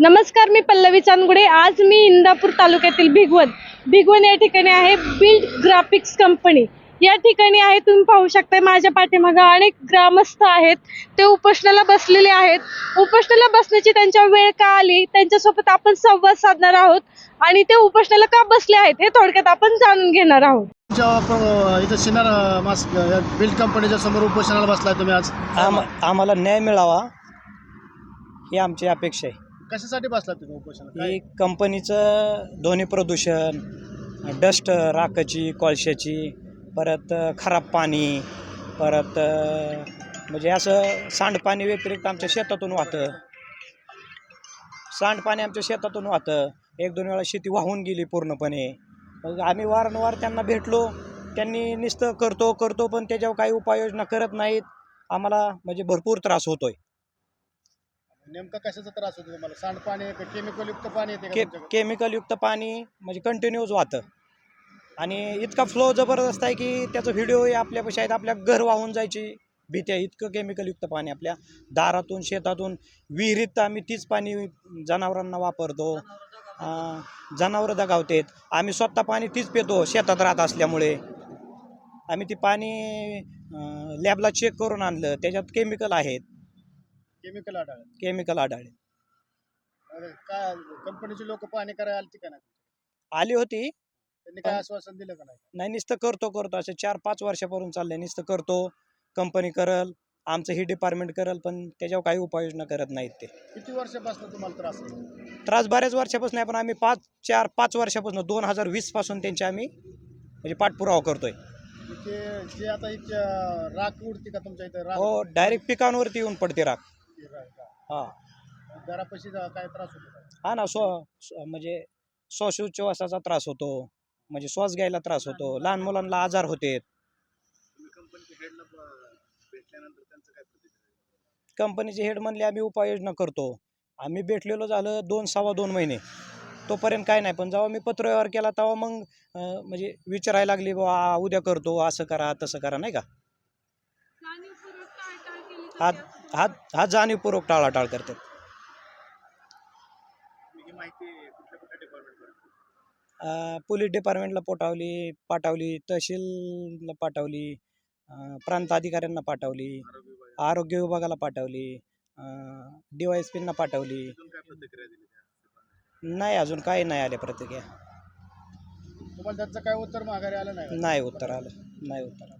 नमस्कार मी पल्लवी चांदगुडे. आज मी इंदापूर तालुक्यातील भिगवण. भिगवण या ठिकाणी आहे बिल्ड ग्राफिक्स कंपनी. या ठिकाणी आहे तुम्ही पाहू शकता माझ्या पाठीमागं अनेक ग्रामस्थ आहेत. ते उपोषणाला बसलेले आहेत. उपोषणाला बसण्याची त्यांच्या वेळ का आली? त्यांच्यासोबत आपण संवाद साधणार आहोत. आणि ते उपोषणाला का बसले आहेत हे थोडक्यात आपण जाणून घेणार आहोत. इथं सिनार बिल्ड कंपनीच्या समोर उपोषणाला बसलाय तुम्ही आज. आम आम्हाला न्याय मिळावा ही आमची अपेक्षा आहे. कशासाठी बसला तुम्ही उपोषण ही कंपनीचं ध्वनी प्रदूषण डस्ट राखाची कोळशाची परत खराब पाणी परत म्हणजे असं सांडपाणी व्यतिरिक्त आमच्या शेतातून वाहतं. सांडपाणी आमच्या शेतातून वाहतं. एक दोन वेळा शेती वाहून गेली पूर्णपणे. मग आम्ही वारंवार त्यांना भेटलो. त्यांनी नुसतं करतो करतो पण त्याच्यावर काही उपाययोजना करत नाहीत. आम्हाला म्हणजे भरपूर त्रास होतोय. नेमका कशाचा त्रास होतो तुम्हाला? सांडपाणी आहे का? केमिकल युक्त पाणी येते का के तुमच्याकडे? केमिकलयुक्त पाणी म्हणजे कंटिन्यूज वाहतं. आणि इतका फ्लो जबरदस्त आहे की त्याचं व्हिडिओ आपल्यापाशी आहेत आपल्या घर वाहून जायची भीती आहे. इतकं केमिकलयुक्त पाणी आपल्या दारातून शेतातून. विहिरीत आम्ही तीच पाणी जनावरांना वापरतो. अं, जनावरं दगावतात. आम्ही स्वतः पाणी तीच पितो शेतात राहत असल्यामुळे. आम्ही ती पाणी लॅबला चेक करून आणलं. त्याच्यात केमिकल आहेत. केमिकल आढळलं. केमिकल आढळले. अरे काय कंपनीची लोक पाणी करायला आलती का नाही? आली होती. त्यांनी काय आश्वासन दिलं का नाही? नाही नुसतं करतो करतो. असं चार पाच वर्षापासून चाललंय. नुसतं करतो कंपनी करल आमचं ही डिपार्टमेंट करल पण त्याच्यावर काही उपाययोजना करत नाहीत ते. किती वर्षापासून तुम्हाला त्रास? त्रास बऱ्याच वर्षापासून आहे पण आम्ही पाच चार पाच वर्षापासून दोन हजार वीसपासून त्यांचे आम्ही म्हणजे पाठपुरावा करतोय. ते जे आता इथं राख उडते का तुमच्या इथं? राख हो डायरेक्ट पिकांवरती येऊन पडते राख- हा. घरापाशी काय त्रास होतो? हा ना स्व स्व- म्हणजे श्वासोच्छवासाचा त्रास होतो म्हणजे श्वास घ्यायला त्रास होतो लहान मुलांना आजार होते. कंपनीचे हेड म्हणले आम्ही उपाययोजना करतो. आम्ही भेटलेलो झालं दोन सव्वा दोन महिने. तोपर्यंत काय नाही पण जेव्हा मी पत्रव्यवहार केला तेव्हा मग अं, म्हणजे विचारायला लागली बाबा आ, उद्या करतो असं करा तसं करा नाही का? हा हा हा जाणीवपूर्वक टाळाटाळ करतात. पोलीस डिपार्टमेंटला पोटावली पाठवली तहसीलला पाठवली प्रांत अधिकाऱ्यांना पाठवली आरोग्य विभागाला. पाठवली डी वाय एस पींना पाठवली नाही अजून काही नाही आले प्रतिक्रिया. तुम्हाला त्याचं काय उत्तर माघारी आलं नाही? नाही उत्तर आलं नाही उत्तर आलं.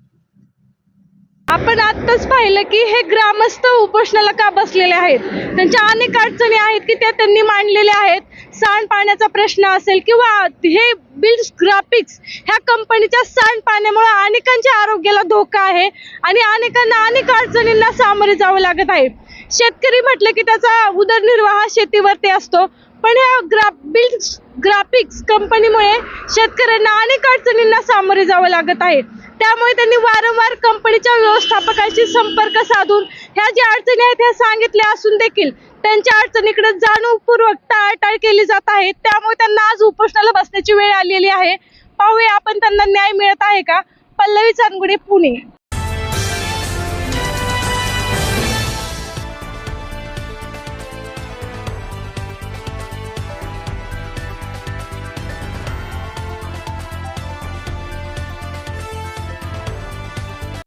आपण आत्ताच पाहिलं की हे ग्रामस्थ उपोषणाला का बसलेले आहेत? त्यांच्या अनेक अडचणी आहेत की त्या त्यांनी मांडलेल्या आहेत. सांडपाण्याचा प्रश्न असेल किंवा हे बिल्ड ग्राफिक्स ह्या कंपनीच्या सांडपाण्यामुळे अनेकांच्या आरोग्याला धोका आहे आणि अनेकांना अनेक अडचणींना सामोरे जावं लागत आहे. शेतकरी म्हटलं की त्याचा उदरनिर्वाह शेतीवरती असतो. पण ह्या ग्रा बिल्ड ग्राफिक्स कंपनीमुळे शेतकऱ्यांना अनेक अडचणींना सामोरे जावं लागत आहे. त्यामुळे त्यांनी वारंवार कंपनीच्या व्यवस्थापकाशी संपर्क साधून ह्या ज्या अडचणी आहेत ह्या सांगितल्या असून देखील त्यांच्या अडचणीकडे जाणीवपूर्वक टाळटाळ केली जात आहे. त्यामुळे त्यांना आज उपोषणाला बसण्याची वेळ आलेली आहे. पाहूया आपण त्यांना न्याय मिळत आहे का? पल्लवी चांदगुडे पुणे.